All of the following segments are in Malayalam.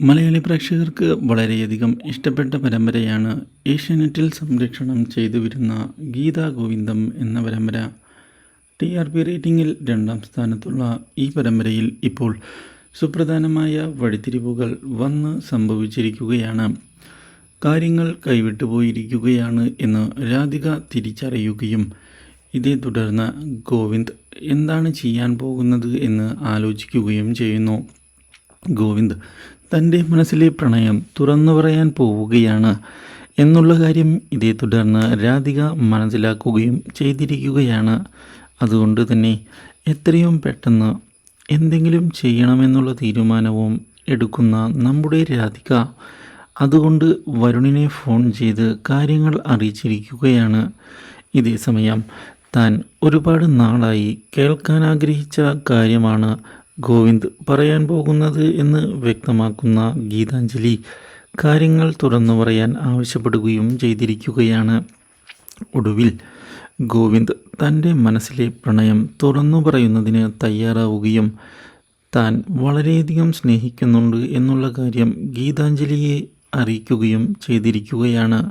മലയാളി പ്രേക്ഷകർക്ക് വളരെയധികം ഇഷ്ടപ്പെട്ട പരമ്പരയാണ് ഏഷ്യാനെറ്റിൽ സംരക്ഷണം ചെയ്തു വരുന്ന ഗീതാ ഗോവിന്ദം എന്ന പരമ്പര. ടി ആർ പി റേറ്റിംഗിൽ രണ്ടാം സ്ഥാനത്തുള്ള ഈ പരമ്പരയിൽ ഇപ്പോൾ സുപ്രധാനമായ വഴിത്തിരിവുകൾ വന്ന് സംഭവിച്ചിരിക്കുകയാണ്. കാര്യങ്ങൾ കൈവിട്ടുപോയിരിക്കുകയാണ് എന്ന് രാധിക തിരിച്ചറിയുകയും ഇതേ തുടർന്ന് ഗോവിന്ദ് എന്താണ് ചെയ്യാൻ പോകുന്നത് എന്ന് ആലോചിക്കുകയും ചെയ്യുന്നു. ഗോവിന്ദ് തന്റെ മനസ്സിലെ പ്രണയം തുറന്നു പറയാൻ പോവുകയാണ് എന്നുള്ള കാര്യം ഇതേ തുടർന്ന് രാധിക മനസ്സിലാക്കുകയും ചെയ്തിരിക്കുകയാണ്. അതുകൊണ്ട് തന്നെ എത്രയും പെട്ടെന്ന് എന്തെങ്കിലും ചെയ്യണമെന്നുള്ള തീരുമാനവും എടുക്കുന്ന നമ്മുടെ രാധിക അതുകൊണ്ട് വരുണിനെ ഫോൺ ചെയ്ത് കാര്യങ്ങൾ അറിയിച്ചിരിക്കുകയാണ്. ഇതേ സമയം താൻ ഒരുപാട് നാളായി കേൾക്കാൻ ആഗ്രഹിച്ച കാര്യമാണ് ഗോവിന്ദ് പറയാൻ പോകുന്നത് എന്ന് വ്യക്തമാക്കുന്ന ഗീതാഞ്ജലി കാര്യങ്ങൾ തുറന്നു പറയാൻ ആവശ്യപ്പെടുകയും ചെയ്തിരിക്കുകയാണ്. ഒടുവിൽ ഗോവിന്ദ് തന്റെ മനസ്സിലെ പ്രണയം തുറന്നു പറയുന്നതിന് തയ്യാറാവുകയും താൻ വളരെയധികം സ്നേഹിക്കുന്നുണ്ട് എന്നുള്ള കാര്യം ഗീതാഞ്ജലിയെ അറിയിക്കുകയും ചെയ്തിരിക്കുകയാണ്.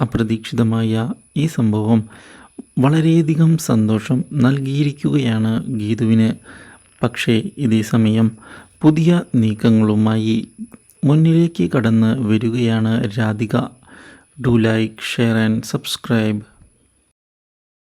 അപ്രതീക്ഷിതമായ ഈ സംഭവം വളരെയധികം സന്തോഷം നൽകിയിരിക്കുകയാണ് ഗീതുവിന്. പക്ഷേ ഇതേ സമയം പുതിയ നീക്കങ്ങളുമായി മുന്നിലേക്ക് കടന്ന് വരികയാണ് Radhika. Do like share and subscribe